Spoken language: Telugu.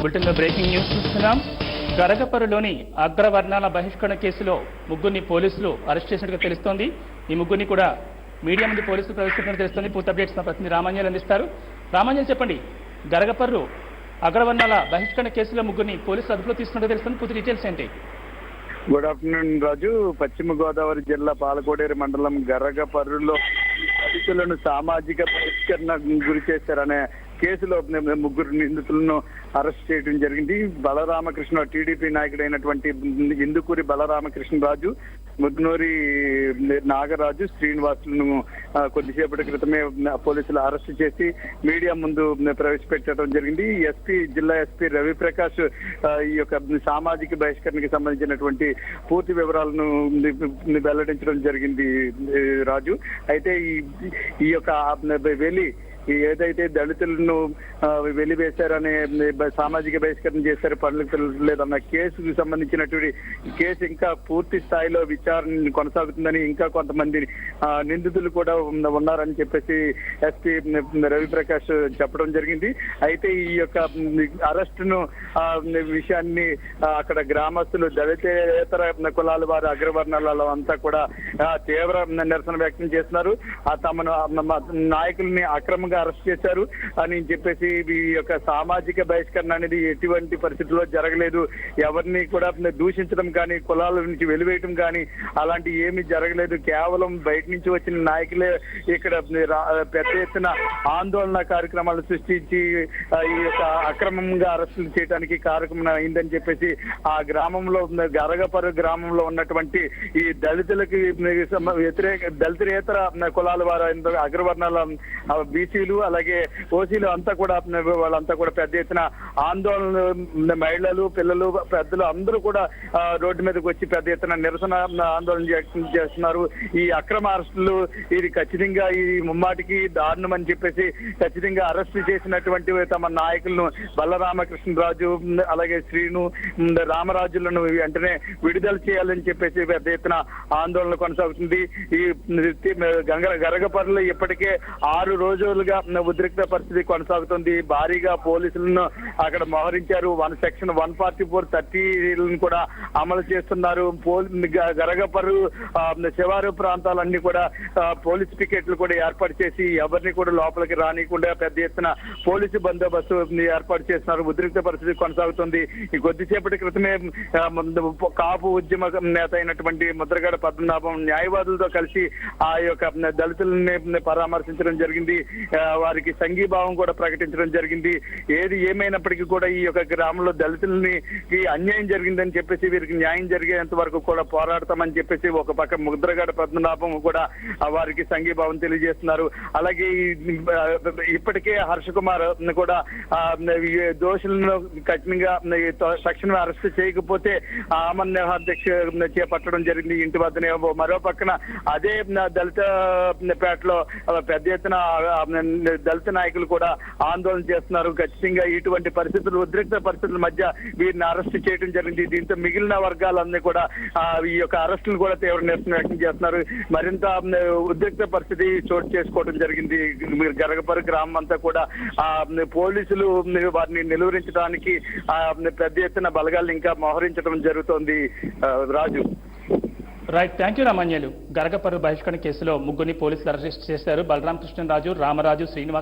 బులెటిన్లో బ్రేకింగ్ న్యూస్ చూస్తున్నాం. గరగపరులోని అగ్రవర్ణాల బహిష్కరణ కేసులో ముగ్గురిని పోలీసులు అరెస్ట్ చేసినట్టుగా తెలుస్తోంది. ఈ ముగ్గురిని కూడా మీడియా ముందు పోలీసులు ప్రవేశపెట్టినట్టు తెలుస్తోంది. పూర్తి అప్డేట్స్ మా ప్రతినిధి రామాంజల్ అందిస్తారు. రామాంజల్ చెప్పండి గరగపర్రు అగ్రవర్ణాల బహిష్కరణ కేసులో ముగ్గురిని పోలీసులు అదుపులో తీసుకున్నట్టు తెలుస్తుంది. పూర్తి డీటెయిల్స్ ఏంటి? గుడ్ ఆఫ్టర్నూన్ రాజు పశ్చిమ గోదావరి జిల్లా పాలకోడేరు మండలం గరగపర్రులో దళితులను సామాజిక బహిష్కరణ గురి చేశారనే కేసులో ముగ్గురు నిందితులను అరెస్ట్ చేయడం జరిగింది. బలరామకృష్ణ టీడీపీ నాయకుడైనటువంటి ఇందుకూరి బలరామకృష్ణరాజు ముగ్నూరి నాగరాజు శ్రీనివాసులను కొద్దిసేపటి క్రితమే పోలీసులు అరెస్ట్ చేసి మీడియా ముందు ప్రవేశపెట్టడం జరిగింది. ఎస్పీ జిల్లా ఎస్పీ రవిప్రకాష్ ఈ యొక్క సామాజిక బహిష్కరణకి సంబంధించినటువంటి పూర్తి వివరాలను వెల్లడించడం జరిగింది రాజు. అయితే ఈ ఈ యొక్క వెళ్ళి ఏదైతే దళితులను ఆ, వెలివేశారనే సామాజిక బహిష్కరణ చేశారు పనులకు లేదన్న కేసుకు సంబంధించినటువంటి కేసు ఇంకా పూర్తి స్థాయిలో విచారణ కొనసాగుతుందని ఇంకా కొంతమంది నిందితులు కూడా ఉన్నారని చెప్పేసి ఎస్పీ రవిప్రకాష్ చెప్పడం జరిగింది. అయితే ఈ యొక్క అరెస్టును ఆ, విషయాన్ని అక్కడ గ్రామస్తులు దళితేతర కులాల వారు అగ్రవర్ణాల అంతా కూడా తీవ్ర నిరసన వ్యక్తం చేస్తున్నారు. ఆ తమను నాయకుల్ని అక్రమం అక్రమంగా అరెస్ట్ చేశారు అని చెప్పేసి ఈ యొక్క సామాజిక బహిష్కరణ అనేది ఎటువంటి పరిస్థితుల్లో జరగలేదు. ఎవరిని కూడా దూషించడం కానీ కులాల నుంచి వెలివేయటం కానీ అలాంటి ఏమీ జరగలేదు. కేవలం బయట నుంచి వచ్చిన నాయకులే ఇక్కడ పెద్ద ఎత్తున ఆందోళన కార్యక్రమాలు సృష్టించి ఈ యొక్క అక్రమంగా అరెస్టులు చేయడానికి కారకం అయిందని చెప్పేసి ఆ గ్రామంలో గరగపరు గ్రామంలో ఉన్నటువంటి ఈ దళితులకి వ్యతిరేక దళితులేతర కులాల వారు అగ్రవర్ణాల బీసీ ఎస్సీలు అలాగే ఓసీలు అంతా కూడా వాళ్ళంతా కూడా పెద్ద ఎత్తున ఆందోళన మహిళలు పిల్లలు పెద్దలు అందరూ కూడా రోడ్డు మీదకి వచ్చి పెద్ద ఎత్తున నిరసన ఆందోళన చేస్తున్నారు. ఈ అక్రమ అరెస్టులు ఇది ఖచ్చితంగా ఈ ముమ్మాటికి దారుణం అని చెప్పేసి ఖచ్చితంగా అరెస్ట్ చేసినటువంటి తమ నాయకులను బలరామకృష్ణరాజు అలాగే శ్రీను రామరాజులను వెంటనే విడుదల చేయాలని చెప్పేసి పెద్ద ఎత్తున ఆందోళన కొనసాగుతుంది. ఈ గంగ గరగపర్లు ఇప్పటికే ఆరు రోజులుగా ఉద్రిక్త పరిస్థితి కొనసాగుతుంది. భారీగా పోలీసులను అక్కడ మోహరించారు. One section one forty four థర్టీలను కూడా అమలు చేస్తున్నారు. పోలీ గరగపరు శివారు ప్రాంతాలన్నీ కూడా పోలీస్ పికెట్లు కూడా ఏర్పాటు చేసి ఎవరిని కూడా లోపలికి రానికుండా పెద్ద ఎత్తున పోలీసు బందోబస్తు ఏర్పాటు చేస్తున్నారు. ఉద్రిక్త పరిస్థితి కొనసాగుతుంది. ఈ కొద్దిసేపటి క్రితమే కాపు ఉద్యమ నేత అయినటువంటి ముద్రగడ పద్మనాభం న్యాయవాదులతో కలిసి ఆ యొక్క దళితులని పరామర్శించడం జరిగింది. వారికి సంఘీభావం కూడా ప్రకటించడం జరిగింది. ఏది ఏమైనప్పటికీ కూడా ఈ యొక్క గ్రామంలో దళితులని ఈ అన్యాయం జరిగిందని చెప్పేసి వీరికి న్యాయం జరిగేంత వరకు కూడా పోరాడతామని చెప్పేసి ఒక పక్క ముద్రగడ పద్మనాభం కూడా వారికి సంఘీభావం తెలియజేస్తున్నారు. అలాగే ఇప్పటికే హర్ష కుమార్ కూడా దోషులను కఠినంగా త- తక్షణమే అరెస్ట్ చేయకపోతే అమర్ అధ్యక్ష చేపట్టడం జరిగింది ఇంటి వద్దనే. మరో పక్కన అదే దళిత పేటలో పెద్ద ఎత్తున దళిత నాయకులు కూడా ఆందోళన చేస్తున్నారు. ఖచ్చితంగా ఇటువంటి పరిస్థితులు ఉద్రిక్త పరిస్థితుల మధ్య వీరిని అరెస్ట్ చేయడం జరిగింది. దీంతో మిగిలిన వర్గాలన్నీ కూడా ఈ యొక్క అరెస్టులు కూడా తీవ్ర నిరసన వ్యక్తం చేస్తున్నారు. మరింత ఉద్రిక్త పరిస్థితి చోటు చేసుకోవడం జరిగింది. మీరు గరగపరు గ్రామం అంతా కూడా ఆ పోలీసులు వారిని నిలువరించడానికి పెద్ద ఎత్తున బలగాలను ఇంకా మోహరించడం జరుగుతోంది. Raju. Right thank you Ramanjalu Garagaparu బహిష్కరణ కేసులో ముగ్గురిని పోలీసులు అరెస్ట్ చేశారు. బలరామకృష్ణరాజు రామరాజు శ్రీనివాస్